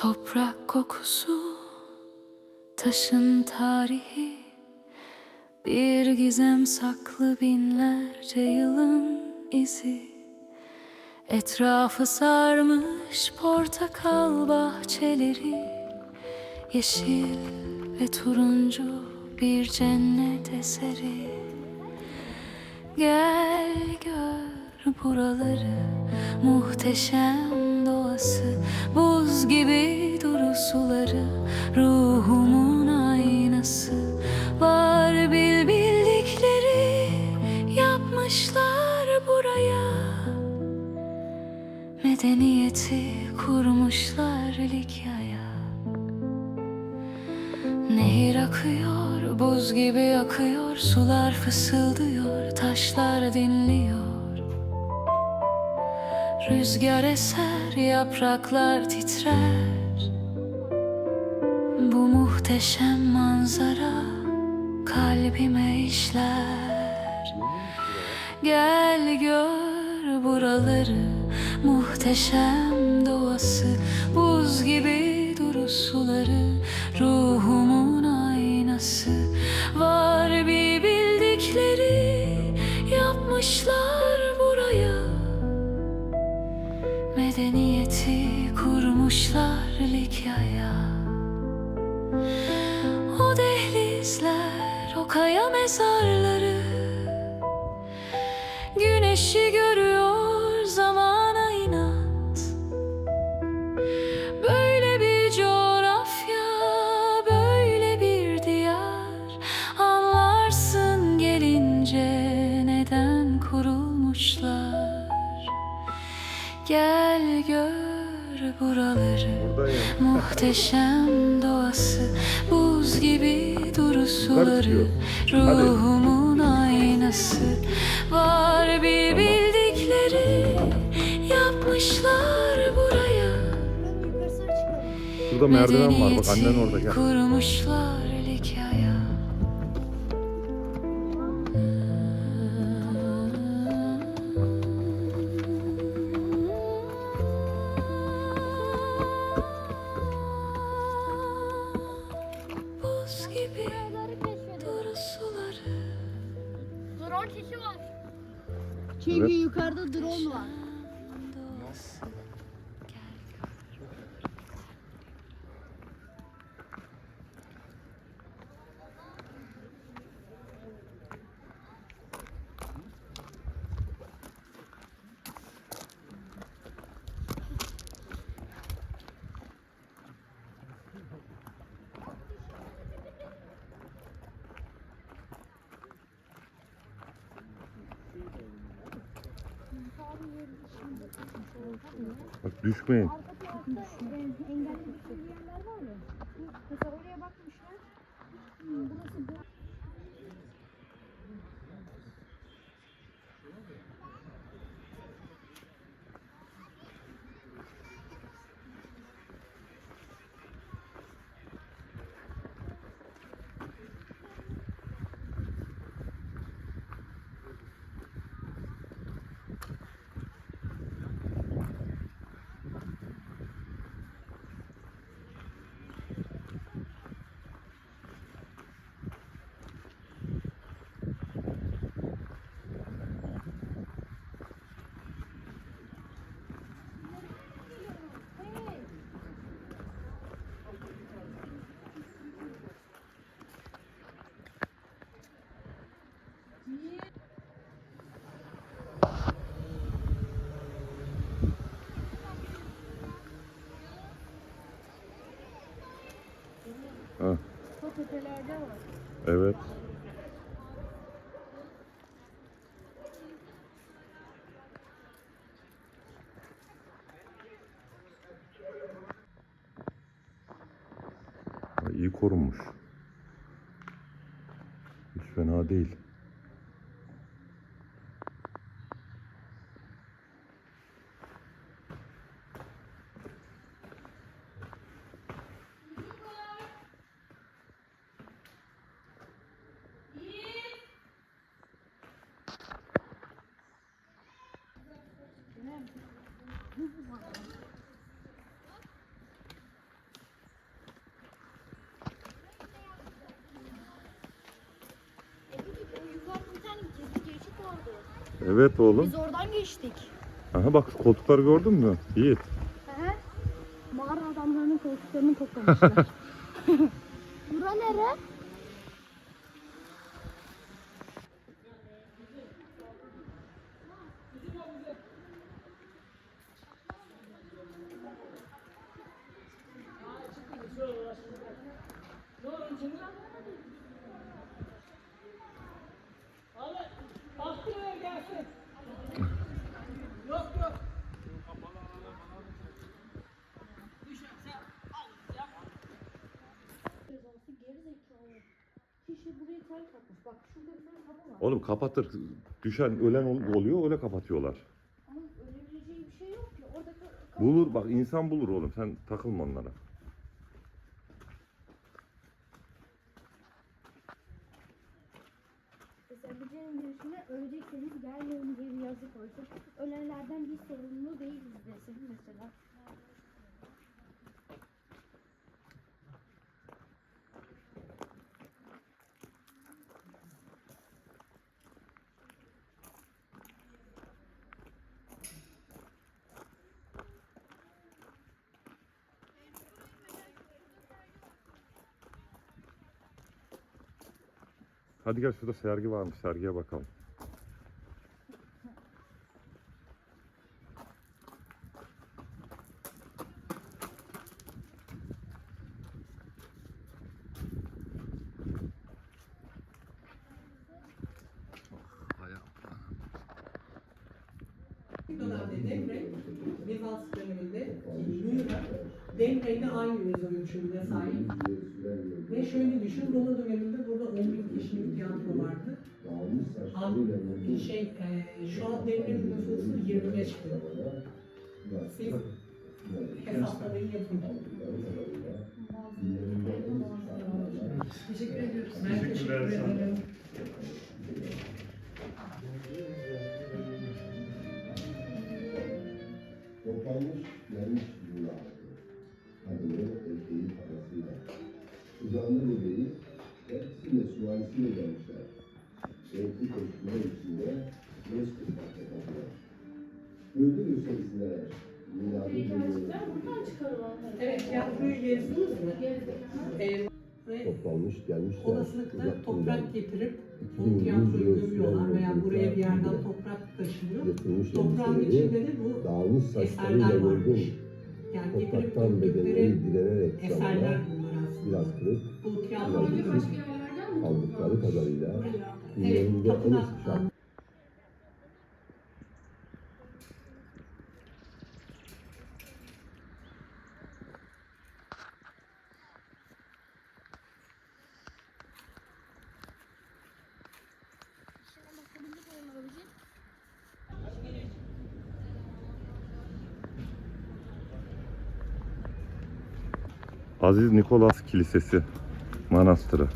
Toprak kokusu, taşın tarihi. Bir gizem saklı binlerce yılın izi. Etrafı sarmış portakal bahçeleri. Yeşil ve turuncu bir cennet eseri Gel gör buraları Muhteşem doğası. Buz gibi duru suları Ruhumun aynası. Var bil bildikleri Yapmışlar buraya. Medeniyeti kurmuşlar Likya'ya akıyor, buz gibi akıyor Sular fısıldıyor, taşlar dinliyor. Rüzgar eser, yapraklar titrer. Bu muhteşem manzara kalbime işler. Gel gör buraları Muhteşem doğası. Buz gibi duru suları Ruhumun aynası Var bir bildikleri Yapmışlar buraya. Medeniyeti kurmuşlar Likya'ya. O dehlizler, o kaya mezarları. Güneşi görüyor Gel gör buraları. Muhteşem doğası Buz gibi duru suları Ruhumun aynası. Var bir bildikleri Yapmışlar buraya. Burada merdiven var bak annen orada gel. Kurmuşlar Bak düşmeyin. Engelli bir yerler var ya. Mesela oraya bakmışlar. Burası evet. İyi korunmuş. Hiç fena değil. O yukarıda bir tane gizli geçit vardı. Evet oğlum. Biz oradan geçtik. Aha bak koltukları gördün mü? Yiğit. Mağara adamlarının koltuklarını toplamışlar. Kişi buraya tel takmış. Bak şurada bir tane kapı var. Oğlum kapatır. Düşen ölen ol- oluyor öyle kapatıyorlar. Ama ölebileceği bir şey yok ki. Orada ka- kapı Bulur bak insan bulur oğlum sen takılma onlara. Hadi gel şurada sergi varmış sergiye bakalım. dönemde Demre, Bizans döneminde Mühür, Demre ile aynı yüz ölçümüne sahip. Ve şöyle düşün, Roma döneminde burada 10 bin kişilik bir tiyatro vardı. An, şey, e, şu an Demre'nin nüfusu 25 bin. Siz hesapları yapın. Teşekkür ediyoruz. Ben teşekkür ederim. Toplanmış gelmiş dünyası. Kadını erkeği parasıyla. Uzanlı bebeği hepsine süvarisiyle gelmişler. Renkli koşma içinde göz kırpmakta kaldılar. Öldürürse izler. Miladı Hikayeciler buradan çıkarılanlar. Evet, tiyatroyu gezdiniz mi? E, ve Toplanmış gelmişler. Olasılıkla toprak getirip bu 2100 tiyatroyu gömüyorlar veya buraya bir yerden toprak taşınıyor. Toprağın içinde de bu dağılmış eserler saçlarıyla varmış. yorgun. Yani getirip Topraktan bedenleri döktükleri direnerek eserler bunlar. Biraz kırık. Biraz bir kırık aldıkları kadarıyla. Evet, Üzerinde Aziz Nikolas Kilisesi Manastırı.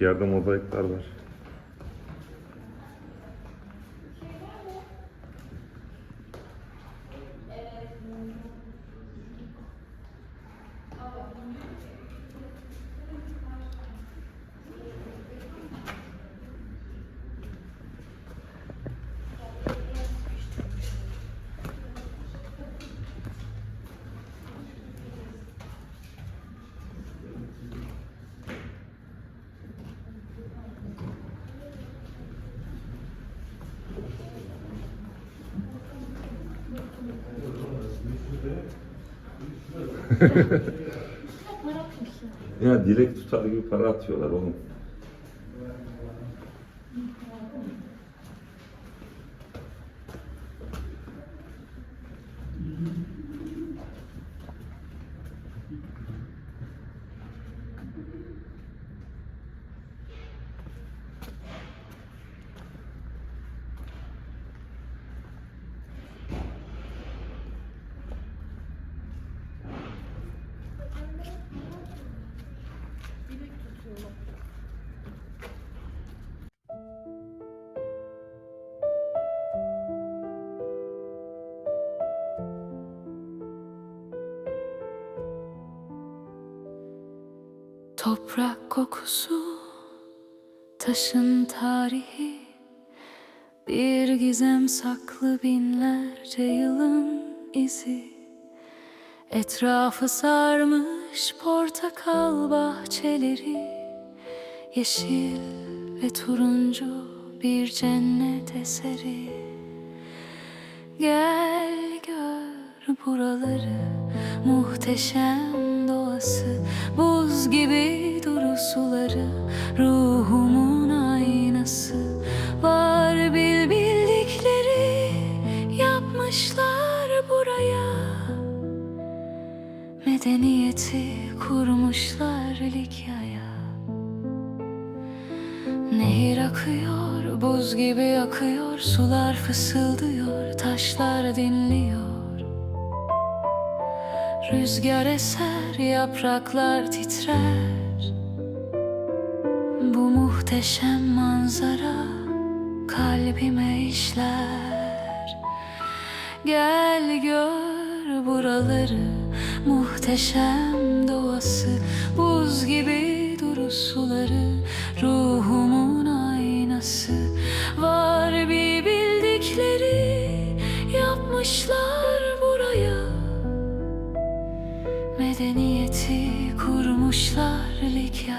Yerde mozaikler var. Ya dilek tutar gibi para atıyorlar oğlum. Toprak kokusu, taşın tarihi Bir gizem saklı binlerce yılın izi. Etrafı sarmış portakal bahçeleri Yeşil ve turuncu bir cennet eseri. Gel gör buraları Muhteşem doğası Gibi duru suları Ruhumun aynası. Var bil bildikleri Yapmışlar buraya. Medeniyeti kurmuşlar Likya'ya. Nehir akıyor, buz gibi akıyor Sular fısıldıyor, taşlar dinliyor Rüzgar eser, yapraklar titrer. Bu muhteşem manzara kalbime işler. Gel gör buraları Muhteşem doğası. Buz gibi duru suları Ruhumun aynası. Var bir bildikleri Yapmışlar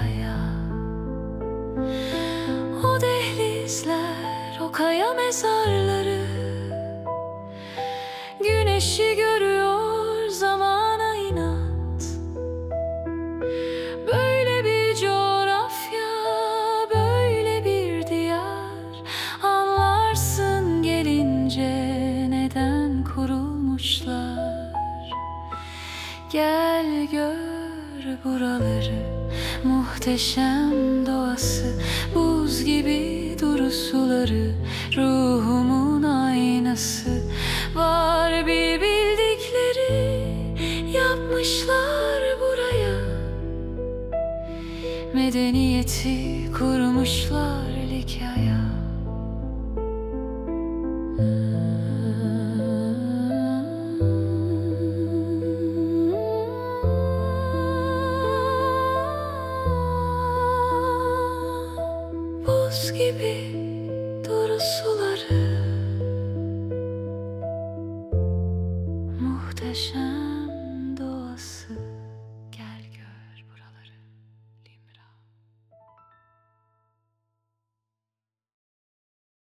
Likya'ya O dehlizler, o kaya mezarları. Güneşi görüyor zamana inat. Böyle bir coğrafya, böyle bir diyar. Anlarsın gelince neden kurulmuşlar. Gel gör buraları Muhteşem doğası Buz gibi duru suları Ruhumun aynası. Var bir bildikleri Yapmışlar buraya. Medeniyeti kurmuşlar